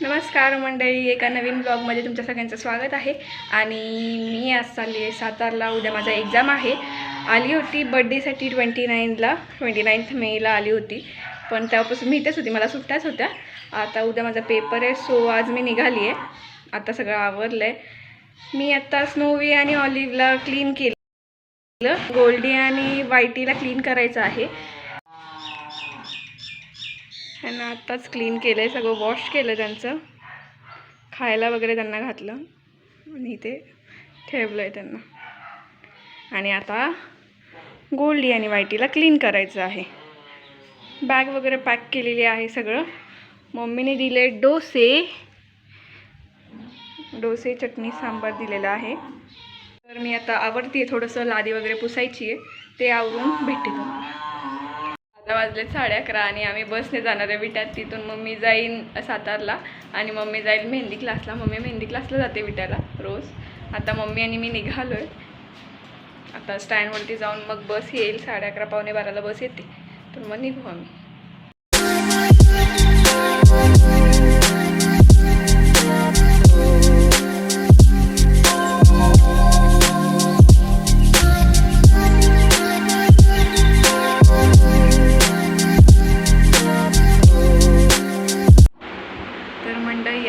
नमस्कार मंडळी एका नवीन ब्लॉगमध्ये तुमच्या सगळ्यांचं स्वागत आहे. आणि मी आज चालली आहे सातारला उद्या माझा एक्झाम आहे. आली होती बड्डेसाठी ट्वेंटी नाईनला ट्वेंटी नाईन्थ मेला आली होती. पण तेव्हापासून मी इथेच होती मला सुट्ट्याच होत्या. आता उद्या माझा पेपर आहे सो आज मी निघाली आहे. आता सगळं आवरलं आहे मी आत्ता स्नोवी आणि ऑलिव्हला क्लीन केलं. गोल्डी आणि वायटीला क्लीन करायचं आहे. त्यांना आत्ताच क्लीन केलं आहे सगळं वॉश केलं त्यांचं. खायला वगैरे त्यांना घातलं. आणि ते ठेवलं आहे त्यांना. आणि आता गोल्डी आणि वाईटीला क्लीन करायचं आहे. बॅग वगैरे पॅक केलेली आहे सगळं. मम्मीने दिले डोसे. डोसे चटणी सांबार दिलेलं आहे. तर मी आता आवडते थोडंसं लादी वगैरे पुसायची आहे ते आवरून भेटते तुम्हाला. वाजले साडे अकरा आणि आम्ही बसने जाणार आहे विट्यात. तिथून मम्मी जाईन सातारला आणि मम्मी जाईल मेहंदी क्लासला मम्मी मेहंदी क्लासला जाते विट्याला रोज. आता मम्मी आणि मी निघालो आहे आता स्टँडवरती जाऊन मग बस येईल. साडे अकरा पावणे बाराला बस येते. तर मग निघू आम्ही.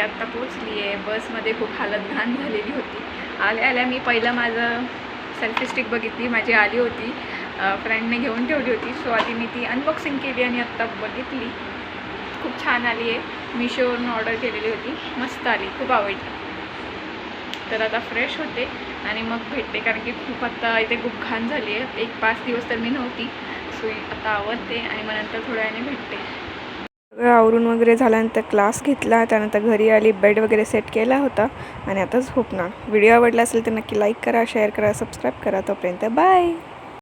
आत्ता पोचली आहे बसमध्ये खूप हालत घाण झालेली होती. आल्या आल्या मी पहिलं माझं सेल्फी स्टिक बघितली. माझी आली होती. फ्रेंडने घेऊन ठेवली होती. सो आधी मी ती अनबॉक्सिंग केली आणि आत्ता बघितली. खूप छान आली आहे मिशोवरून ऑर्डर केलेली होती. मस्त आली. खूप आवडली. तर आता फ्रेश होते आणि मग भेटते. कारण की खूप आता इथे खूप घाण झाली आहे एक पाच दिवस तर मी नव्हती. सो आता आवडते आणि मग नंतर थोड्या वेळाने भेटते. सगळं आवरून वगैरे झाल्यानंतर क्लास घेतला त्यानंतर घरी आली बेड वगैरे सेट केला होता आणि आता झोपणार. व्हिडिओ आवडला असेल तर नक्की लाईक करा शेअर करा सबस्क्राईब करा तोपर्यंत बाय!